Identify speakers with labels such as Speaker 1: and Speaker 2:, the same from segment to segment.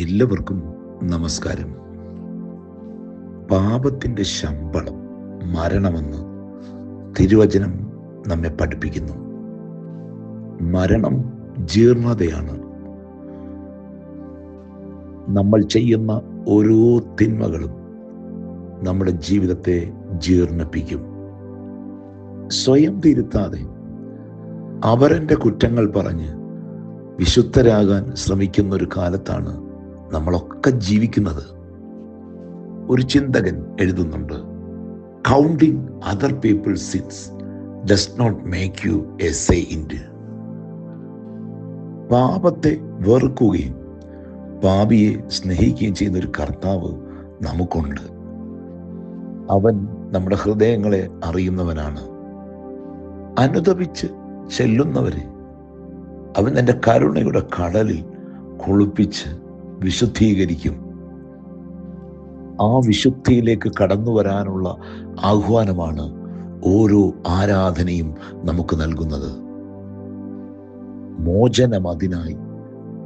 Speaker 1: എല്ലാവർക്കും നമസ്കാരം. പാപത്തിന്റെ ശമ്പളം മരണമെന്ന് തിരുവചനം നമ്മെ പഠിപ്പിക്കുന്നു. മരണം ജീർണതയാണ്. നമ്മൾ ചെയ്യുന്ന ഓരോ തിന്മകളും നമ്മുടെ ജീവിതത്തെ ജീർണിപ്പിക്കും. സ്വയം തിരുത്താതെ അവരന്റെ കുറ്റങ്ങൾ പറഞ്ഞ് വിശുദ്ധരാകാൻ ശ്രമിക്കുന്ന ഒരു കാലത്താണ് നമ്മളൊക്കെ ജീവിക്കുന്നത് ഒരു ചിന്തകൻ എഴുതുന്നുണ്ട് counting other people sins does not make you a saint പാപത്തെ വെറുക്കുകയും പാപിയെ സ്നേഹിക്കുകയും ചെയ്യുന്ന ഒരു കർത്താവ് നമുക്കുണ്ട്. അവൻ നമ്മുടെ ഹൃദയങ്ങളെ അറിയുന്നവനാണ്. അനുദപിച്ച് ചെല്ലുന്നവരെ അവൻ എന്റെ കരുണയുടെ കടലിൽ കുളിപ്പിച്ച് വിശുദ്ധീകരിക്കും. ആ വിശുദ്ധിയിലേക്ക് കടന്നു വരാനുള്ള ആഹ്വാനമാണ് ഓരോ ആരാധനയും നമുക്ക് നൽകുന്നത്. മോചനം അതിനായി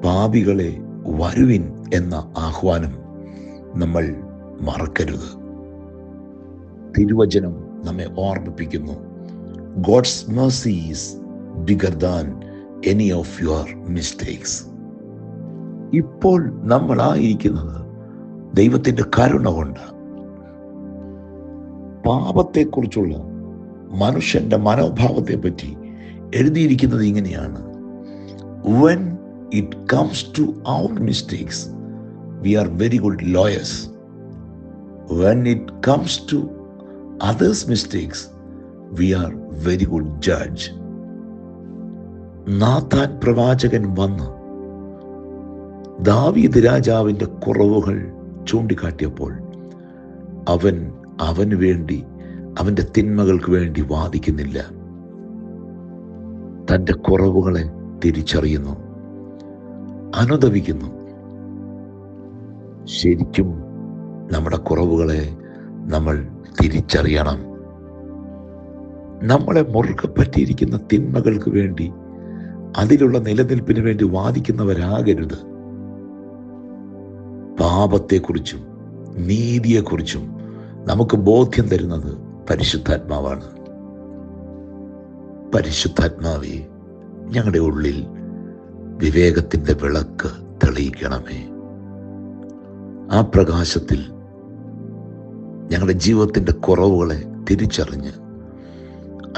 Speaker 1: പാപികളെ വരുവിൻ എന്ന ആഹ്വാനം നമ്മൾ മറക്കരുത്. തിരുവചനം നമ്മെ ഓർമ്മിപ്പിക്കുന്നു. God's mercy is bigger than any of your mistakes ഇപ്പോൾ നമ്മളായിരിക്കുന്നത് ദൈവത്തിന്റെ കരുണ കൊണ്ട്. പാപത്തെക്കുറിച്ചുള്ള മനുഷ്യന്റെ മനോഭാവത്തെ പറ്റി എഴുതിയിരിക്കുന്നത് ഇങ്ങനെയാണ്. When it comes to our mistakes we are very good lawyers when it comes to others mistakes we are very good judge Nathan പ്രവാചകൻ വന്ന് ദാവീദ് രാജാവിന്റെ കുറവുകൾ ചൂണ്ടിക്കാട്ടിയപ്പോൾ അവൻ അവന് വേണ്ടി അവന്റെ തിന്മകൾക്ക് വേണ്ടി വാദിക്കുന്നില്ല. തന്റെ കുറവുകളെ തിരിച്ചറിയുന്നു അനുദവിക്കുന്നു. ശരിക്കും നമ്മുടെ കുറവുകളെ നമ്മൾ തിരിച്ചറിയണം. നമ്മളെ മുറുകെ പറ്റിയിരിക്കുന്ന തിന്മകൾക്ക് വേണ്ടി അതിലുള്ള നിലനിൽപ്പിന് വേണ്ടി വാദിക്കുന്നവരാകരുത്. പാപത്തെക്കുറിച്ചും നീതിയെക്കുറിച്ചും നമുക്ക് ബോധ്യം തരുന്നത് പരിശുദ്ധാത്മാവാണ്. പരിശുദ്ധാത്മാവെ ഞങ്ങളുടെ ഉള്ളിൽ വിവേകത്തിന്റെ വിളക്ക് തെളിയിക്കണമേ. ആ പ്രകാശത്തിൽ ഞങ്ങളുടെ ജീവിതത്തിന്റെ കുറവുകളെ തിരിച്ചറിഞ്ഞ്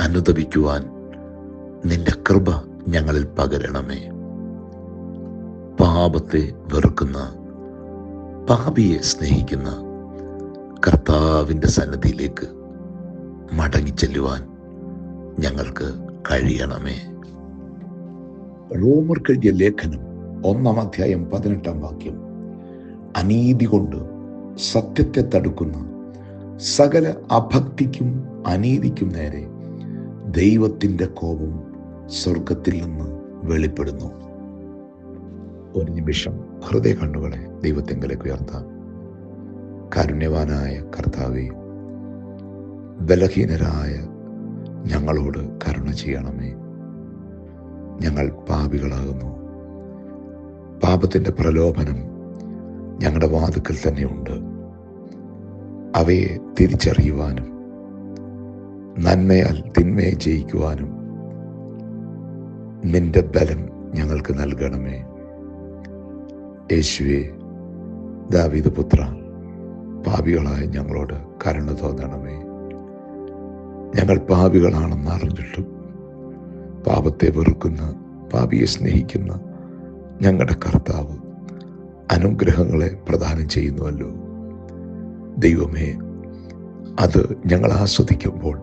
Speaker 1: അനുദപിക്കുവാൻ നിന്റെ കൃപ ഞങ്ങളിൽ പകരണമേ. പാപത്തെ വെറുക്കുന്ന പാപിയെ സ്നേഹിക്കുന്ന കർത്താവിന്റെ സന്നദ്ധിയിലേക്ക് മടങ്ങിച്ചെല്ലുവാൻ ഞങ്ങൾക്ക് കഴിയണമേ. റോമർ കഴിഞ്ഞ ലേഖനം ഒന്നാം അധ്യായം പതിനെട്ടാം വാക്യം. അനീതി കൊണ്ട് സത്യത്തെ തടുക്കുന്ന സകല അഭക്തിക്കും അനീതിക്കും നേരെ ദൈവത്തിന്റെ കോപം സ്വർഗത്തിൽ നിന്ന് വെളിപ്പെടുന്നു. ഒരു നിമിഷം ഹൃദയ കണ്ണുകളെ ദൈവത്തെങ്കിലേക്ക് ഉയർത്താം. കാരുണ്യവാനായ കർത്താവെ ബലഹീനരായ ഞങ്ങളോട് കരുണ ചെയ്യണമേ. ഞങ്ങൾ പാപികളാകുന്നു. പാപത്തിന്റെ പ്രലോഭനം ഞങ്ങളുടെ വാതുക്കൽ തന്നെയുണ്ട്. അവയെ തിരിച്ചറിയുവാനും നന്മയാൽ തിന്മയെ ജയിക്കുവാനും നിന്റെ ബലം ഞങ്ങൾക്ക് നൽകണമേ. യേശുവെ ദാവീദ് പുത്ര പാപികളായ ഞങ്ങളോട് കരുണ തോന്നണമേ. ഞങ്ങൾ പാപികളാണെന്ന് അറിഞ്ഞിട്ടും പാപത്തെ വെറുക്കുന്ന പാപിയെ സ്നേഹിക്കുന്ന ഞങ്ങളുടെ കർത്താവ് അനുഗ്രഹങ്ങളെ പ്രദാനം ചെയ്യുന്നുവല്ലോ. ദൈവമേ അത് ഞങ്ങൾ ആസ്വദിക്കുമ്പോൾ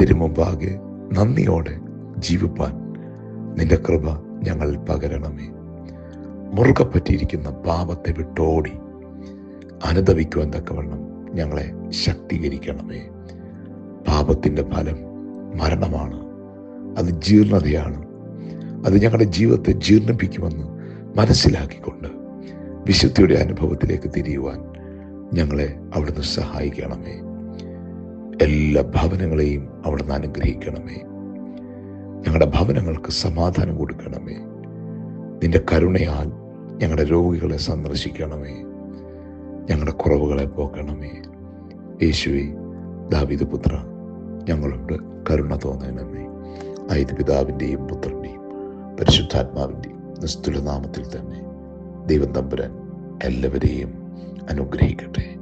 Speaker 1: തിരുമുമ്പാകെ നന്ദിയോടെ ജീവിപ്പാൻ നിന്റെ കൃപ ഞങ്ങൾ പകരണമേ. മുറുകെ പറ്റിയിരിക്കുന്ന പാപത്തെ വിട്ടോടി അനുദവിക്കുവാൻ തക്കവണ്ണം ഞങ്ങളെ ശക്തീകരിക്കണമേ. പാപത്തിന്റെ ഫലം മരണമാണ്. അത് ജീർണതയാണ്. അത് ഞങ്ങളുടെ ജീവിതത്തെ ജീർണിപ്പിക്കുമെന്ന് മനസ്സിലാക്കിക്കൊണ്ട് വിശുദ്ധിയുടെ അനുഭവത്തിലേക്ക് തിരിയുവാൻ ഞങ്ങളെ അവിടുന്ന് സഹായിക്കണമേ. എല്ലാ ഭവനങ്ങളെയും അവിടുന്ന് അനുഗ്രഹിക്കണമേ. ഞങ്ങളുടെ ഭവനങ്ങൾക്ക് സമാധാനം കൊടുക്കണമേ. നിന്റെ കരുണയാൽ ഞങ്ങളുടെ രോഗികളെ സന്ദർശിക്കണമേ. ഞങ്ങളുടെ കുറവുകളെ പോക്കണമേ. യേശുവെ ദാവിദ് പുത്ര ഞങ്ങളോട് കരുണ തോന്നണമേ. ആയത് പിതാവിന്റെയും പുത്രന്റെയും പരിശുദ്ധാത്മാവിന്റെയും നിസ്തുല നാമത്തിൽ തന്നെ ദൈവം തമ്പുരാൻ എല്ലാവരെയും അനുഗ്രഹിക്കട്ടെ.